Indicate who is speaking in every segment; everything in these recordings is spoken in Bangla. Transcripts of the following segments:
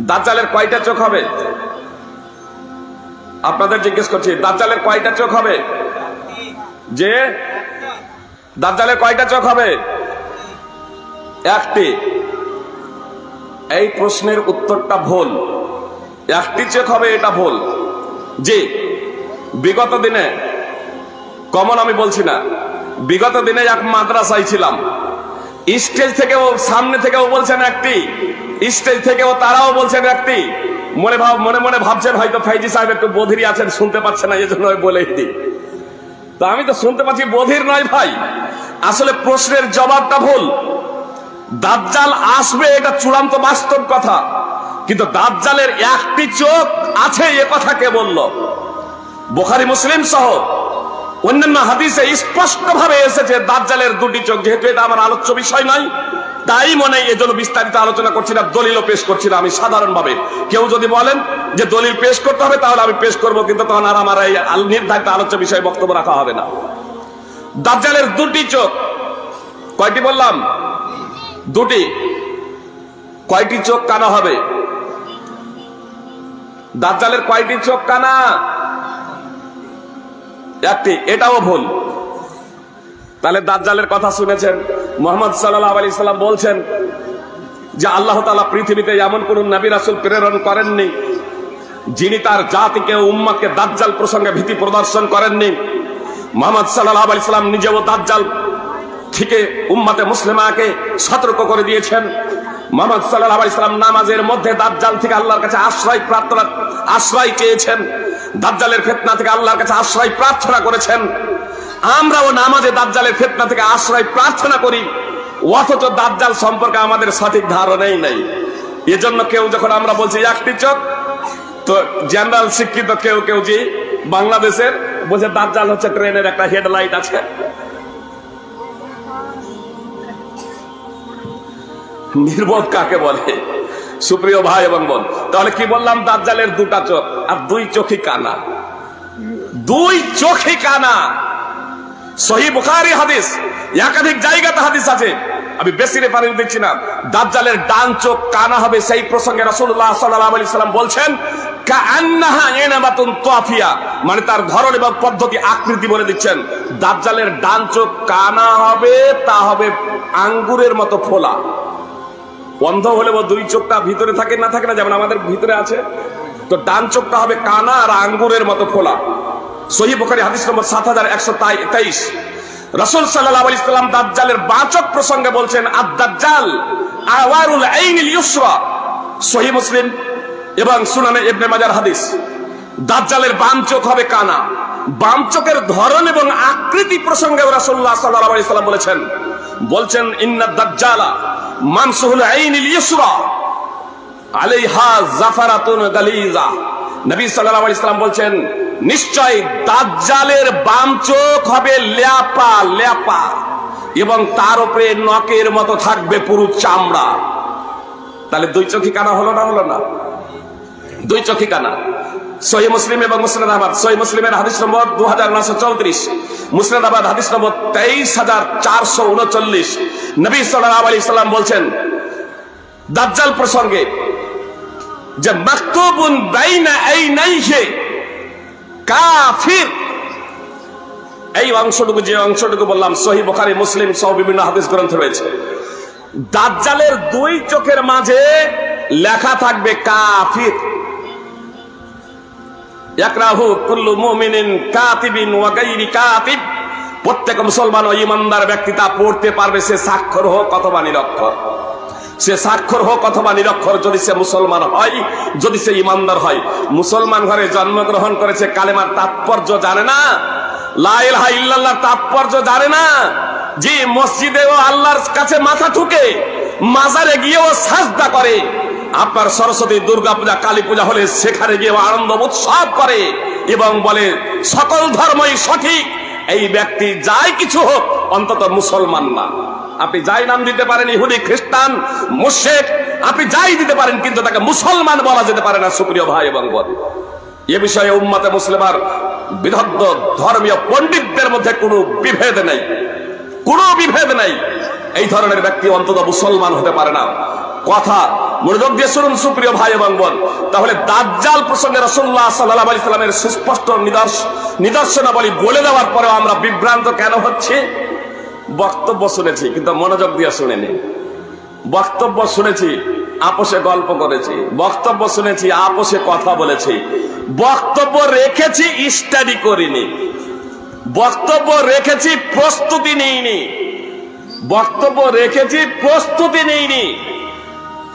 Speaker 1: দাজ্জালের কয়টা চোখ হবে? আপনাদের জিজ্ঞেস করছি, দাজ্জালের কয়টা চোখ হবে? যে, দাজ্জালের কয়টা চোখ হবে? একটি। এই প্রশ্নের উত্তরটা ভুল। একটি চোখ হবে, এটা ভুল। জি, বিগত দিনে, কমন আমি বলছি না, বিগত দিনে এক মাদ্রাসায় ছিলাম। স্টেজ থেকে ও সামনে থেকে ও বলছেন একটি, স্টেজ থেকে ও তারাও বলছেন একটি। মনে ভাব, মনে মনে ভাবছেন হয়তো ফাইজি সাহেব একটু বধিরি আছেন, শুনতে পাচ্ছেন না এই জন্য আমি বলেই দিই। তা আমি তো শুনতে পাচ্ছি বধির নয় ভাই। আসলে প্রশ্নের জবাবটা ভুল। দাজ্জাল আসবে, এটা চূড়ান্ত বাস্তব কথা। কিন্তু দাজ্জালের একটি চোখ আছে, এ কথা কে বলল? বোখারি, মুসলিম সহ অন্যান্য হাদিসে স্পষ্ট ভাবে এসেছে, দাজ্জালের দুটি চোখ, যেহেতু এটা আমার আলোচ্য বিষয় নয়, তাই মনে হয় এজন্য বিস্তারিত আলোচনা করছি না, দলিলও পেশ করছি না আমি সাধারণ ভাবে কেউ যদি বলেন যে দলিল পেশ করতে হবে, তাহলে আমি পেশ করব, কিন্তু তখন আর আমার এই নির্ধারিত আলোচ্য বিষয়ে বক্তব্য রাখা হবে না। দাজ্জালের দুটি চোখ, কয়টি বললাম? দুটি। কয়টি চোখ কানা হবে? দাজ্জালের কয়টি চোখ কানা? একটি, এটাও ভুল। তাহলে দাজ্জালের কথা শুনেছেন, মোহাম্মদ সাল্লাহ আলি সাল্লাম বলছেন যে আল্লাহ তালা পৃথিবীতে এমন কোন নবী রাসুল প্রেরণ করেননি, যিনি তার জাতিকে উম্মাকে দাজ্জাল প্রসঙ্গে ভীতি প্রদর্শন করেননি। মোহাম্মদ সাল্লাহ আলি সাল্লাম নিজেও দাজ্জাল থেকে উম্মাতে মুসলিমাকে সতর্ক করে দিয়েছেন। মোহাম্মদ সাল্লাহ আলি সাল্লাম নামাজের মধ্যে দাজ্জাল থেকে আল্লাহর কাছে আশ্রয় প্রার্থনা আশ্রয় চেয়েছেন। দাজ্জালের ফেতনা থেকে আল্লাহর কাছে আশ্রয় প্রার্থনা করেছেন। আমরাও নামাজে দাজ্জালের ফেতনা থেকে আশ্রয় প্রার্থনা করি। অথচ দাজ্জাল সম্পর্কে আমাদের সঠিক ধারণাই নাই। এজন্য কেউ যখন আমরা বলছি একটি চোখ, তো জেনারেল শিক্ষিত কেউ কেউ যে বাংলাদেশের বলছে, দাজ্জাল হচ্ছে ট্রেনের একটা হেডলাইট আছে। নির্বোধ কাকে বলে? সুপ্রিয় ভাই এবং বোন, তাহলে কি বললাম? দাজ্জালের দুটা চোখ আর দুই চোখই কানা। দুই চোখই কানা। সহি বুখারি হাদিস, একাধিক জায়গাতে হাদিস আছে। আমি বেশি রেফারেন্স দিচ্ছি না। দাজ্জালের ডান চোখ কানা হবে সেই প্রসঙ্গে রাসূলুল্লাহ সাল্লাল্লাহু আলাইহি সাল্লাম বলছেন মানে তার ধরন এবং পদ্ধতি আকৃতি বলে দিচ্ছেন। দাজ্জালের ডান চোখ কানা হবে, তা হবে আঙ্গুরের মতো ফোলা। অন্ধ হলে দুই চোখটা ভিতরে থাকে, না থাকে না, যেমন আমাদের ভিতরে আছে। তো ডান চোখটা হবে কানা আর আঙ্গুরের মতো ফোলা। সহি বুখারী হাদিস নম্বর সাত হাজার একশো তেইশ। রসুল সাল্লাহ ইসলাম দাজ্জালের বাচক প্রসঙ্গে বলছেন আদ দাজ্জাল আওয়ারুল আইনিল ইউসরা। সহি মুসলিম এবং সুনানে ইবনে মাজার হাদিস। দাজ্জালের বাম চোখ হবে কানা। বাম চোখের ধরন এবং আকৃতি প্রসঙ্গে রাসূলুল্লাহ সাল্লাল্লাহু আলাইহি বলেছেন, বলছেন ইন্না দাজ্জালা মানসুহুল আইনিল ইউসরা আলাইহা জাফারাতুন গালিজা। নবী সাল্লাল্লাহু আলাইহি বলছেন, নিশ্চয় দাজ্জালের বাম চোখ হবে ল্যাপা ল্যাপা, এবং তার উপরে নকের মতো থাকবে পুরো চামড়া। তাহলে দুই চোখই কানা হলো না হলো না? দুই চোখই কানা। সহি মুসলিম এবং মুসলিমাবাদ সহি মুসলিমের হাদিস নম্বর দু হাজার নশো চৌত্রিশ। মুসলিমাবাদ হাদিস নম্বর তেইশ হাজার চারশো উনচল্লিশ। নবী সাল্লাহ আলি সাল্লাম বলছেন, দাজ্জাল প্রসঙ্গে যে, মাকতুবুন এই নাইহে কাফির। এই অংশটুকু, যে অংশটুকু বললাম, সহি বুখারী, মুসলিম সহ বিভিন্ন হাদিস গ্রন্থ রয়েছে। দাজ্জালের দুই চোখের মাঝে লেখা থাকবে কাফির। ইয়াকরাহু কুল্লু মুমিনিন কাতিবিন ওয়া গায়রি কাতিব। প্রত্যেক মুসলমান ও ইমানদার ব্যক্তি তা পড়তে পারবে, সে স্বাক্ষর হোক অথবা নিরক্ষর। সে স্বাক্ষর হোক অথবা নিরক্ষর, যদি সে মুসলমান হয়, যদি সে ইমানদার হয়। মুসলমান ঘরে জন্মগ্রহণ করেছে, কালেমার তাৎপর্য জানে না। লাইল ইল্লাল্লাহর তাৎপর্য জানে না। যে মসজিদে ও আল্লাহর কাছে মাথা ঠুকে, মাজারে গিয়েও সাজদা করে। আপনার সরস্বতী দুর্গা পূজা, কালী পূজা হলে সেখানে গিয়ে আনন্দ উৎসব করে এবং বলে, সকল ধর্মই সঠিক। এই ব্যক্তি যাই কিছু হোক, অন্তত মুসলমান না। আপনি যাই নাম দিতে পারেন, ইহুদি, খ্রিস্টান, মুশেক, আপনি যাই দিতে পারেন, কিন্তু তাকে মুসলমান বলা যেতে পারে না, সুপ্রিয় ভাই এবং বোন। এ বিষয়ে উম্মাতে মুসলিমার বিদগ্ধ ধর্মীয় পণ্ডিতদের মধ্যে কোনো বিভেদ নেই। কোনো বিভেদ নেই। এই ধরনের ব্যক্তি অন্তত মুসলমান হতে পারে না। কথা মনোযোগ দিয়ে শুনুন সুপ্রিয় ভাই এবং বোন, তাহলে দাজ্জাল প্রসঙ্গে রসুল্লাহ সাল্লাহ আলি সাল্লামের সুস্পষ্ট নিদর্শ, নিদর্শনাবলী বলে দেওয়ার পরেও আমরা বিভ্রান্ত কেন হচ্ছে? বক্তব্য শুনেছি, কিন্তু মনোযোগ দিয়ে শুনেনি। বক্তব্য শুনেছি, আপোষে গল্প করেছি। বক্তব্য শুনেছি, আপোষে কথা বলেছি। বক্তব্য রেখেছি স্টাডি করিনি। বক্তব্য রেখেছি, প্রস্তুতি নেইনি। বক্তব্য রেখেছি, প্রস্তুতি নেইনি।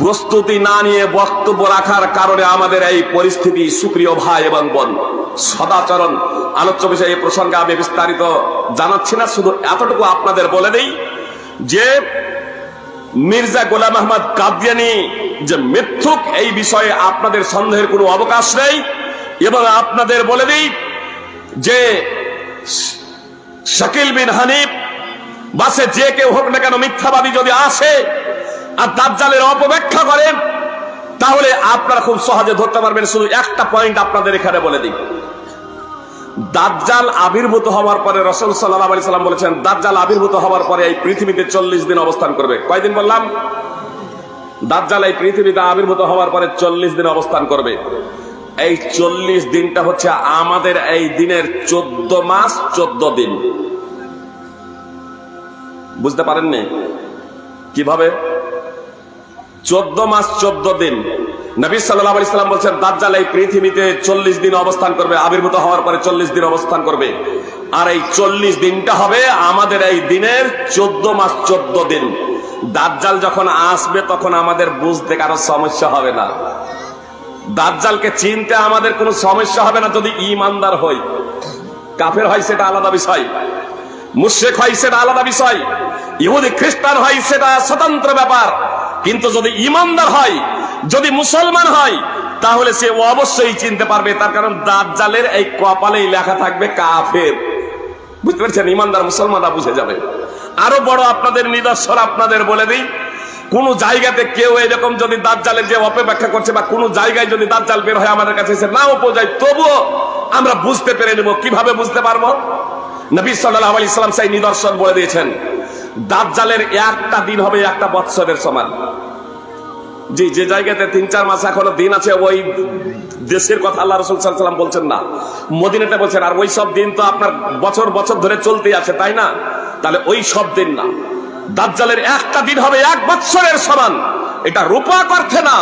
Speaker 1: প্রস্তুতি না নিয়ে বক্তব্য রাখার কারণে আমাদের এই পরিস্থিতি সুপ্রিয় ভাই এবং বোন, সদাচরণ, আলোচ্য বিষয়ে এই প্রসঙ্গে আমি বিস্তারিত জানাচ্ছি না, শুধু এতটুকু আপনাদের বলে দেই যে মির্জা গোলাম আহমদ কাদিয়ানি যে মিথ্যুক, এই বিষয়ে আপনাদের সন্দেহের কোনো অবকাশ নেই এবং আপনাদের বলে দিই যে শাকিল বিন হানিফ, বাসে যে কেউ হোক না কেন মিথ্যাবাদী যদি আসে আর দাজ্জালের অপব্যাখ্যা করেন তাহলে আপনারা খুব সহজে ধরতে পারবেন, শুধু একটা পয়েন্ট আপনাদের এখানে বলে দিই। দাজ্জাল আবির্ভূত হওয়ার পরে রসুল সাল্লাহ আলি সাল্লাম বলেছেন, দাজ্জাল আবির্ভূত হওয়ার পরে এই পৃথিবীতে চল্লিশ দিন অবস্থান করবে। কয়দিন বললাম? দাজ্জাল এই পৃথিবীতে আবির্ভূত হওয়ার পরে চল্লিশ দিন অবস্থান করবে। এই চল্লিশ দিনটা হচ্ছে আমাদের এই দিনের চোদ্দ মাস, চোদ্দ দিন। বুঝতে পারেননি? কীভাবে? চোদ্দ মাস, চোদ্দ দিন। নবী সাল্লাহ আলি সাল্লাম বলছেন, দাজ্জাল এই পৃথিবীতে চল্লিশ দিন অবস্থান করবে, আবির্ভূত হওয়ার পরে চল্লিশ দিন অবস্থান করবে। আর এই চল্লিশ দিনটা হবে আমাদের এই দিনের চোদ্দ মাস, চোদ্দ দিন। দাজ্জাল যখন আসবে, তখন আমাদের বুঝতে কারও সমস্যা হবে না। দাজ্জালকে চিনতে আমাদের কোনো সমস্যা হবে না যদি ইমানদার হই। কাফের হয় সেটা আলাদা বিষয়। মুশ্রেক হয় সেটা আলাদা বিষয়। ইহুদি খ্রিস্টান হয়, সেটা স্বতন্ত্র ব্যাপার। কিন্তু যদি ইমানদার হয়, যদি মুসলমান হয়, তাহলে সে অবশ্যই চিনতে পারবে, তার কারণ দাজ্জালের এই কপালেই লেখা থাকবে কাফের। বুঝতে পারছেন? ইমানদার মুসলমানরা বুঝে যাবে। আরও বড় আপনাদের নিদর্শন আপনাদের বলে দিই, কোন জায়গাতে কেউ এরকম যদি দাজ্জালের যে অপব্যাখ্যা করছে বা কোন জায়গায় যদি দাজ্জাল বের হয় আমাদের কাছে এসে নাও পৌঁছায় তবুও আমরা বুঝতে পেরে নেব। কীভাবে বুঝতে পারব? নবী সাল্লাহ আলি ইসলাম সেই নিদর্শন বলে দিয়েছেন। দাজ্জালের একটা দিন হবে, একটা বৎসরের সমান। জি, যে জায়গাতে তিন, চার মাস এখনও দিন আছে, ওই দেশের কথা আল্লাহ রসুল সাল্লাম বলছেন না। মদিনাতে বলছেন, আর ওই সব দিন তো আপনার বছর বছর ধরে চলতেই আছে, তাই না? তাহলে ওই সব দিন না। দাজ্জালের একটা দিন হবে, এক বৎসরের সমান। এটা রূপক অর্থে না।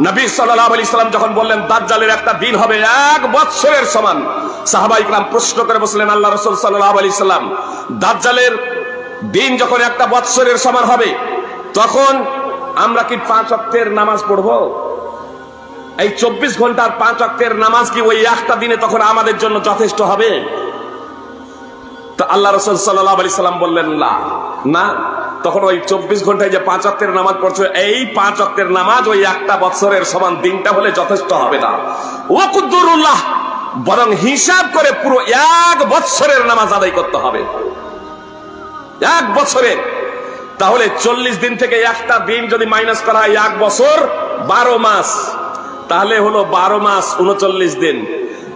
Speaker 1: নবী সাল্লাহ আলি সাল্লাম যখন বললেন, দাজ্জালের একটা দিন হবে, এক বৎসরের সমান। সাহাবা ইকরাম প্রশ্ন করে বসলেন আল্লাহ রসুল সাল্লাহ আলি সাল্লাম দাজ্জালের দিন যখন একটা বৎসরের সমান হবে, তখন আমরা কি পাঁচ অক্টের নামাজ পড়ব? এই চব্বিশ ঘণ্টার পাঁচ অক্টের নামাজ কি ওই একটা দিনে তখন আমাদের জন্য যথেষ্ট হবে? আল্লাহ রসুল সাল্লাহ আলি সাল্লাম বললেন, না তখন ওই চব্বিশ ঘন্টায় যে পাঁচ অক্টের নামাজ পড়ছো, এই পাঁচ অক্টের নামাজ ওই একটা বছরের সমান দিনটা হলে যথেষ্ট হবে না। ও কুদ্দুরুল্লাহ বরং হিসাব করে পুরো এক বৎসরের নামাজ আদায় করতে হবে। এক বছরে। তাহলে চল্লিশ দিন থেকে একটা দিন যদি মাইনাস করা হয়, এক বছর, বারো মাস। তাহলে হলো বারো মাস উনচল্লিশ দিন।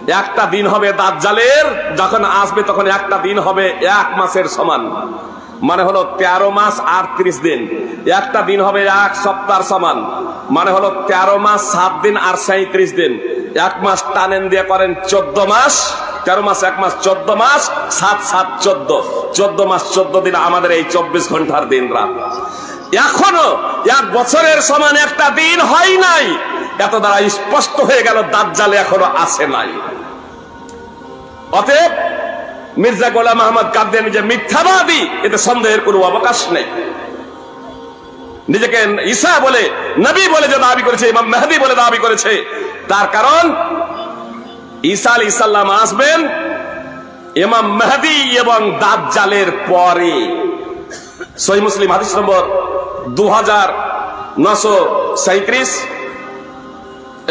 Speaker 1: একটা দিন হবে দাজ্জালের, যখন আসবে তখন একটা দিন হবে এক মাসের সমান। মানে হলো তেরো মাস আটত্রিশ দিন। একটা দিন হবে এক সপ্তাহ সমান। মানে হলো তেরো মাস, সাত দিন আর সাঁত্রিশ দিন। এক মাস টানেন দিয়ে করেন চোদ্দ মাস। তেরো মাস, এক মাস, চোদ্দ মাস, সাত সাত, চোদ্দ। চোদ্দ মাস, চোদ্দ দিন আমাদের এই চব্বিশ ঘণ্টার দিন রাত। এখনও এক বছরের সমান একটা দিন হয় নাই। এত দ্বারা স্পষ্ট হয়ে গেল, দাজ্জালে এখনও আসে নাই। অতএব মির্জা গোলাম আহমদ কাদিয়ানি যে মিথ্যাবাদী, এতে সন্দেহের কোনো অবকাশ নেই। নিজেকে ঈসা বলে, নবী বলে যে দাবি করেছে, ইমাম মেহাদি বলে দাবি করেছে। তার কারণ ঈসা আলী ইসাল্লাম আসবেন ইমাম মেহাদি এবং দাজ্জালের পরে। সহি মুসলিম হাদিস নম্বর দু হাজার নশো সাঁত্রিশ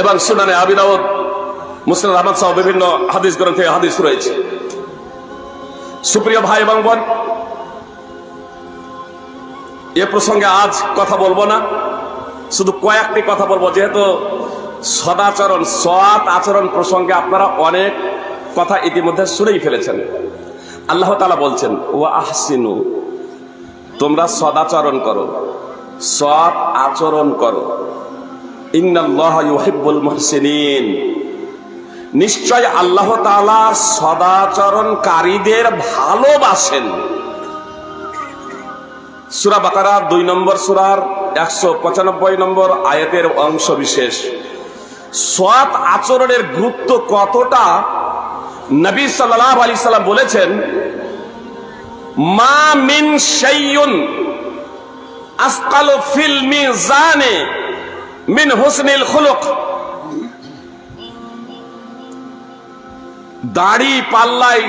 Speaker 1: এবং সুনানে আবিদাউদ মুসলিম আহমদ সহ বিভিন্ন হাদিস গ্রন্থে হাদিস রয়েছে। সুপ্রিয় ভাই এবং বোন, এ প্রসঙ্গে আজ কথা বলব না। শুধু কয়েকটি কথা বলব, যেহেতু সদাচরণ সৎ আচরণ প্রসঙ্গে আপনারা অনেক কথা ইতিমধ্যে শুনেই ফেলেছেন। আল্লাহ তালা বলছেন ও আহসিনু, তোমরা সদাচরণ করো সৎ আচরণ করো। ইন্নাল্লাহ ইউহিব্বুল মুহসিনিন। নিশ্চয় আল্লাহ তাআলা সদাচরণকারীদের ভালোবাসেন। সূরা বাকারা দুই নম্বর সূরার একশো পঁচানব্বই নম্বর আয়াতের অংশ বিশেষ। সৎ আচরণের গুরুত্ব কতটা? নবী সাল্লাল্লাহু আলাইহি সাল্লাম বলেছেন, মা মিন শাইয়ুন আসকালু ফিল মিজানে মিন হুসনিল খুলুক। দাড়ি পাল্লাই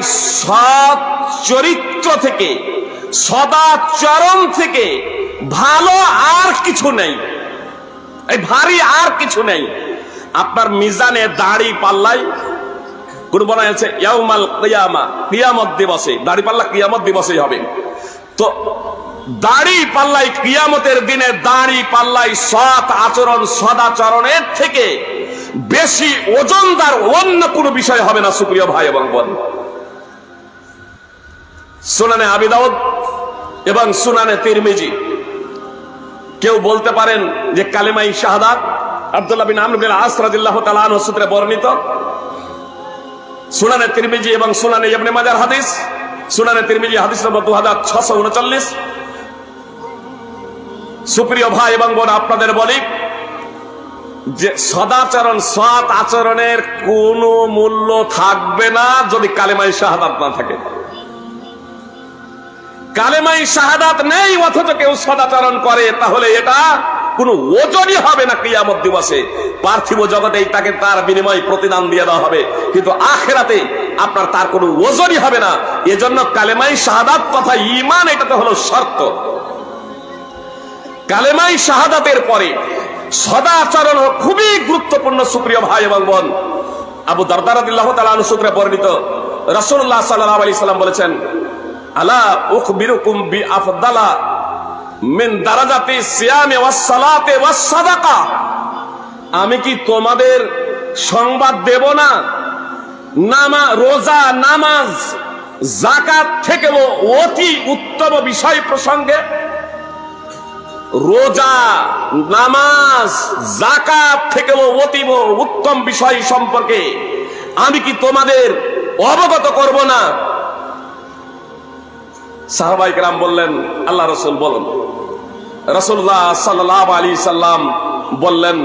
Speaker 1: সৎ চরিত্র থেকে সদাচরণ থেকে ভালো আর কিছু নেই। এই ভারী আর কিছু নেই। আপনার মিজানে দাড়ি পাল্লাই, কোন বলা আছে ইয়াউমাল কিয়ামা, কিয়ামত দিবসে, দাড়ি পাল্লা কিয়ামত দিবসেই হবে। তো দাড়ি পাল্লাই কিয়ামতের দিনে দাড়ি পাল্লাই সৎ আচরণ, সদাচরণের থেকে বেশি ওজনদার অন্য কোনো বিষয় হবে না, সুপ্রিয় ভাই এবং বোন। সুনানে আবিদাউদ এবং সুনানে তিরমিজি। কেউ বলতে পারেন যে কালেমাই শাহাদাত আব্দুল্লাহ বিন আমর বিন বর্ণিত, সুনানে তিরমিজি এবং সুনানে হাদিস সুনানে হাদিস নম্বর 2639 সুপ্রিয় ভাই এবং আপনাদের বলি যে সদাচরণ, সৎ আচরণের কোনো মূল্য থাকবে না যদি কালেমাই শাহাদাত না থাকে। কালেমাই শাহাদাত নেই, অথচ কেউ সদাচরণ করে, তাহলে এটা কোনো ওজনই হবে না কিয়ামত দিবসে। পার্থিব জগতেই তাকে তার বিনিময় প্রতিদান দিয়ে দেওয়া হবে। কিন্তু আখেরাতে আপনার তার কোনো ওজনই হবে না। এজন্য কালেমাই শাহাদাত তথা ইমান এটাতে হলো শর্ত। কালেমাই শাহাদাতের পরে সদাচরণ খুবই গুরুত্বপূর্ণ, সুপ্রিয় ভাই এবং বোন। আবু দরদারাদিল্লাহ তাআলা সূত্রে বর্ণিত রসুল্লাহ সাল্লাল্লাহু আলাইহি সাল্লাম বলেছেন, আলা উখবিরুকুম বি আফদালা মিন দারাজাতি সিয়ামে ওয়াস সালাতে ওয়াস সাদাকা। আমি কি তোমাদের সংবাদ দেব না? নামা, রোজা, নামাজ জাকাত থেকেও অতি উত্তম বিষয় প্রসঙ্গে রোজা, নামাজ জাকাত থেকেও অতীব উত্তম বিষয় সম্পর্কে আমি কি তোমাদের অবগত করব না? সাহাবাই রাম বললেন, আল্লাহ রসুল বলুন রসুল্লাহ সাল্লাহ আলী সাল্লাম বললেন,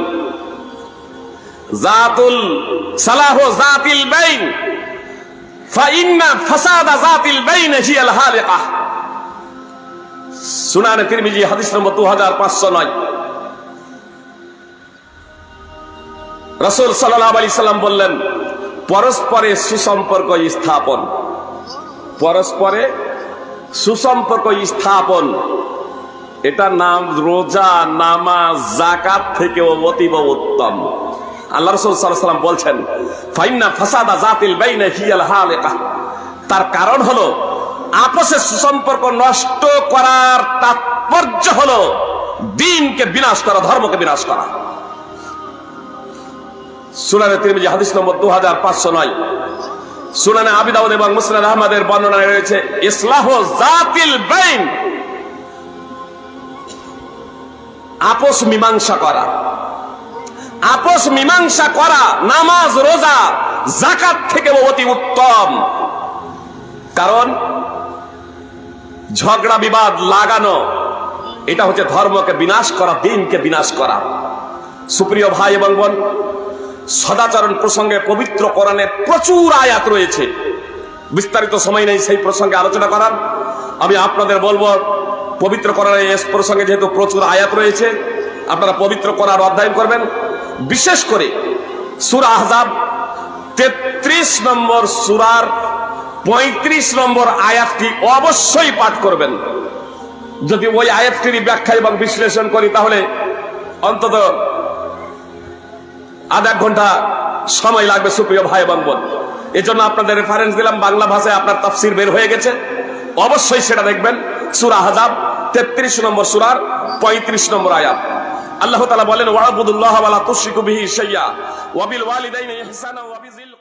Speaker 1: জাতুল সালাহ জাতিল বাইন তিরমিজি দু হাজার পাঁচশো নয়। আলি সাল্লাম বললেন, পরস্পরে সুসম্পর্ক স্থাপন। পরস্পরে সুসম্পর্ক স্থাপন। এটা নাম রোজা, নামাজ জাকাত থেকে অতীব উত্তম। আল্লাহ রসুল সাল্লাম বলছেন, ফাইন্না ফাসাদা জাতিল বাইনে হিয়াল তার কারণ হলো আপসের সুসম্পর্ক নষ্ট করার তাৎপর্য হলো দিনকে বিনাশ করা, ধর্মকে বিনাশ করা। সুনানে তিরমিজি হাদিস নম্বর দু হাজার পাঁচশো নয়। সুনানে আবিদাউদ এবং মুসলান আহমদের বর্ণনায় রয়েছে, ইসলাহ জাতিল বাইন। আপোষ মীমাংসা করা। আপোষ মীমাংসা করা, নামাজ, রোজা জাকাত থেকে অতি উত্তম। কারণ ঝগড়া, বিবাদ, লাগানো, এটা হচ্ছে ধর্মকে বিনাশ করা, দিনকে বিনাশ করা। সুপ্রিয় ভাই এবং বোন, সদাচরণ প্রসঙ্গে পবিত্র কোরআনে প্রচুর আয়াত রয়েছে। বিস্তারিত সময় নেই সেই প্রসঙ্গে আলোচনা করার। আমি আপনাদের বলব পবিত্র কোরআনে এস প্রসঙ্গে যেহেতু প্রচুর আয়াত রয়েছে, আপনারা পবিত্র করার অধ্যয়ন করবেন। বিশেষ করে সুরা আহজাব তেত্রিশ নম্বর সুরার পঁয়ত্রিশ নম্বর আয়াতটি অবশ্যই পাঠ করবেন। যদি ওই আয়াতটির ব্যাখ্যা এবং বিশ্লেষণ করি তাহলে অন্তত আধা এক ঘণ্টা সময় লাগবে সুপ্রিয় ভাই এবং বোন। এই জন্য আপনাদের রেফারেন্স দিলাম, বাংলা ভাষায় আপনার তাফসির বের হয়ে গেছে। অবশ্যই সেটা দেখবেন। সুরা হাজাব তেত্রিশ নম্বর সুরার পঁয়ত্রিশ নম্বর আয়াত। আল্লাহ তালা বলেন ওয়াবুদুল্লাহ ওয়ালা বিহি শাইয়া। ওয়াবিল ওয়ালিদাইনি ইহসানা ওয়াবিজিল